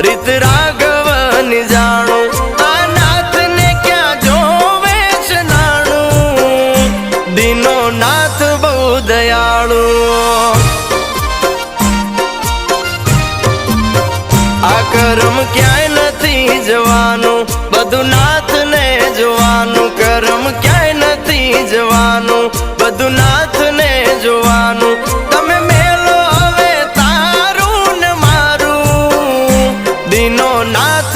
ભૂત રાઘવની જાણો આ નાથને ક્યાં જોવે છે નાથ બહુ દયાળુ. આ કરમ ક્યાંય નથી જવાનું, બધું નાથને જોવાનું. કરમ ક્યાંય નથી જવાનું, બધું જોવાનું রাত